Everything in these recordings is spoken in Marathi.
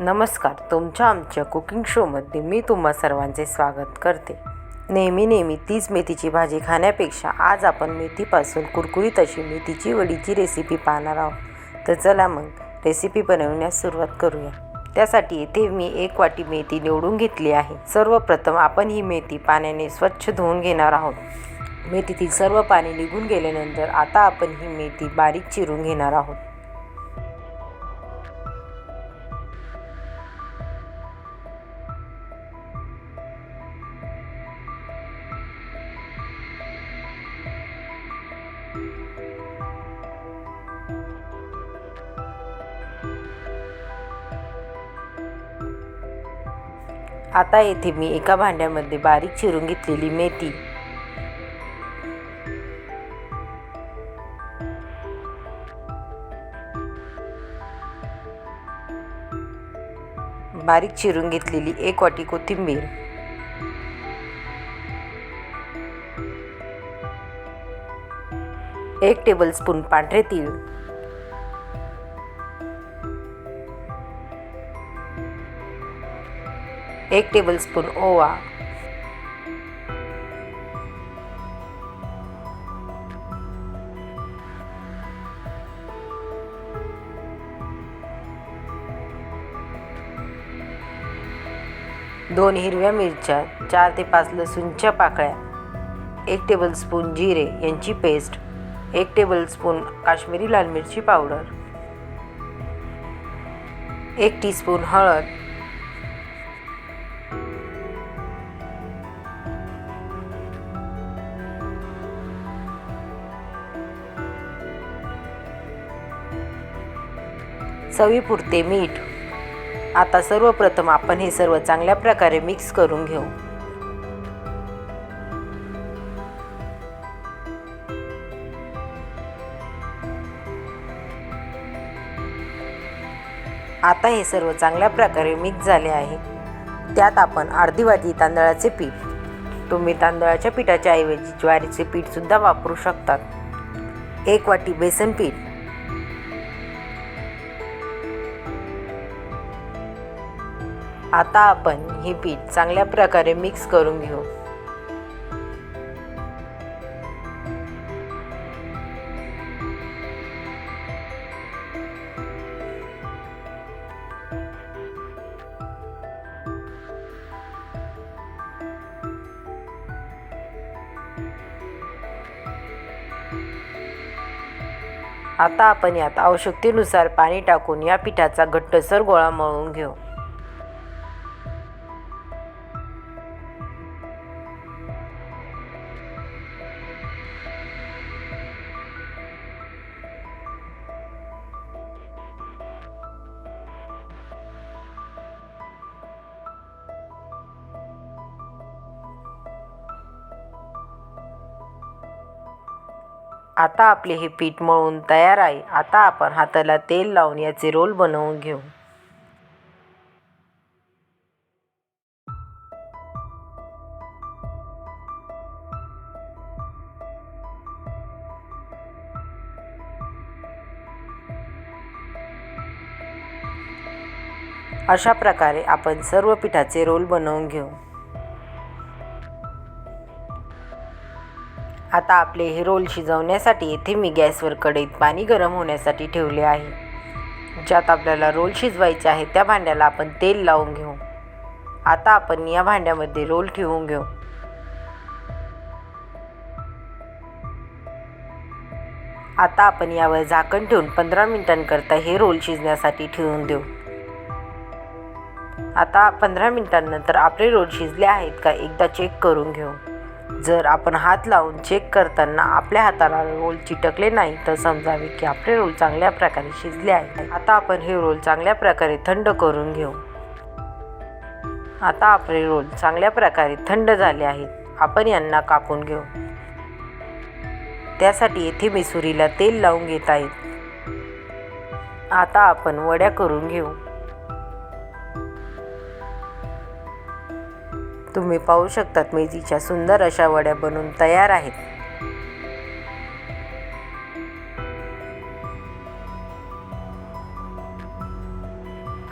नमस्कार तुमच्या आमच्या कुकिंग शोमध्ये मी तुम्हा सर्वांचे स्वागत करते. नेहमी नेहमी तीच मेथीची भाजी खाण्यापेक्षा आज आपण मेथीपासून कुरकुरीत अशी मेथीची वडीची रेसिपी पाहणार आहोत. तर चला मग रेसिपी बनवण्यास सुरुवात करूया. त्यासाठी येथे मी एक वाटी मेथी निवडून घेतली आहे. सर्वप्रथम आपण ही मेथी पाण्याने स्वच्छ धुवून घेणार आहोत. मेथीतील सर्व पाणी निघून गेल्यानंतर आता आपण ही मेथी बारीक चिरून घेणार आहोत. आता येथे मी एका भांड्यामध्ये बारीक चिरून घेतलेली मेथी. बारीक चिरून घेतलेली एक वाटी कोथिंबीर. एक टेबलस्पून पांढरे तीळ. एक टेबलस्पून ओवा. दोन हिरव्या मिरच्या चार ते पाच लसूणच्या पाकळ्या एक टेबलस्पून जिरे यांची पेस्ट एक टेबलस्पून काश्मीरी लाल मिरची पावडर एक टीस्पून हळद चवीपुरते मीठ. आता सर्वप्रथम आपण हे सर्व चांगल्या प्रकारे मिक्स करून घेऊ. आता हे सर्व चांगल्या प्रकारे मिक्स झाले आहे. त्यात आपण अर्धी वाटी तांदळाचे पीठ. तुम्ही तांदळाच्या पिठाच्या ऐवजी ज्वारीचे पीठसुद्धा वापरू शकतात. एक वाटी बेसन पीठ. आता आपण हे पीठ चांगल्या प्रकारे मिक्स करून घेऊ. आता आपण यात आवश्यकतेनुसार पाणी टाकून या पिठाचा घट्टसर गोळा मळून घेऊ. आता आपले हे पीठ मळून तयार आहे. आता आपण हाताला तेल लावून याचे रोल बनवून घेऊ. अशा प्रकारे आपण सर्व पिठाचे रोल बनवून घेऊ. आता आपले हे रोल शिजवण्यासाठी येथे मी गॅसवर कढईत पाणी गरम होण्यासाठी ठेवले आहे. ज्यात आपल्याला रोल शिजवायचे आहे त्या भांड्याला आपण तेल लावून घेऊ. आता आपण या भांड्यामध्ये रोल ठेवून घेऊ. आता आपण यावर झाकण ठेवून पंधरा मिनिटांकरता हे रोल शिजण्यासाठी ठेवून देऊ. आता पंधरा मिनिटांनंतर आपले रोल शिजले आहेत का एकदा चेक करून घेऊ. जर आपण हात लावून चेक करताना आपल्या हाताला रोल चिटकले नाही तर समजावे की आपले रोल चांगल्या प्रकारे शिजले आहेत. आता आपण हे रोल चांगल्या प्रकारे थंड करून घेऊ. आता आपले रोल चांगल्या प्रकारे थंड झाले आहेत. आपण यांना कापून घेऊ. त्यासाठी येथे मिसुरीला तेल लावून घेत आहेत. आता आपण वड्या करून घेऊ. तुम्ही पाहू शकतात मेथीच्या सुंदर अशा वड्या बनून तयार आहेत.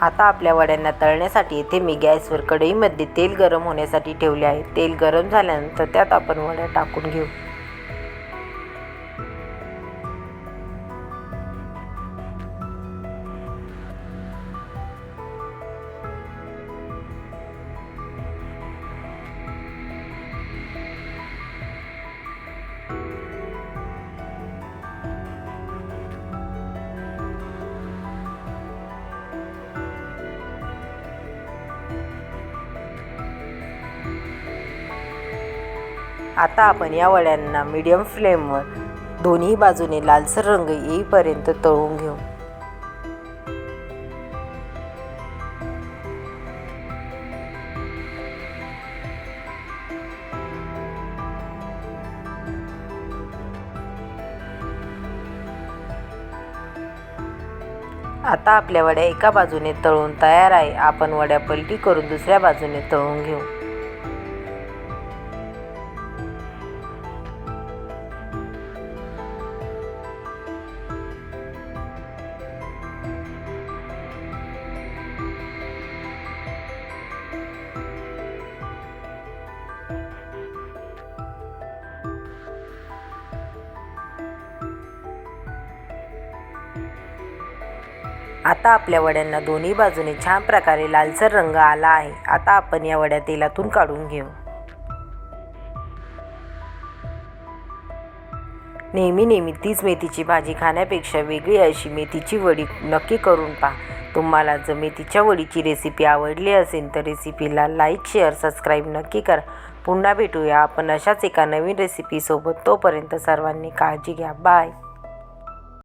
आता आपल्या वड्यांना तळण्यासाठी येथे मी गॅसवर कढईमध्ये तेल गरम होण्यासाठी ठेवले आहे. तेल गरम झाल्यानंतर त्यात आपण वड्या टाकून घेऊ. आता आपण या वड्यांना मीडियम फ्लेमवर दोन्ही बाजूने लालसर रंग येईपर्यंत तळून घेऊ. आता आपल्या वड्या एका बाजूने तळून तयार आहे. आपण वड्या पलटी करून दुसऱ्या बाजूने तळून घेऊ. आता आपल्या वड्यांना दोन्ही बाजूने छान प्रकारे लालसर रंग आला आहे. आता आपण या वड्या तेलातून काढून घेऊ. नेहमी नेहमी तीच मेथीची भाजी खाण्यापेक्षा वेगळी अशी मेथीची वडी नक्की करून पहा. तुम्हाला जर मेथीच्या वडीची रेसिपी आवडली असेल तर रेसिपीला लाईक शेअर सबस्क्राईब नक्की करा. पुन्हा भेटूया आपण अशाच एका नवीन रेसिपीसोबत तोपर्यंत सर्वांनी काळजी घ्या. बाय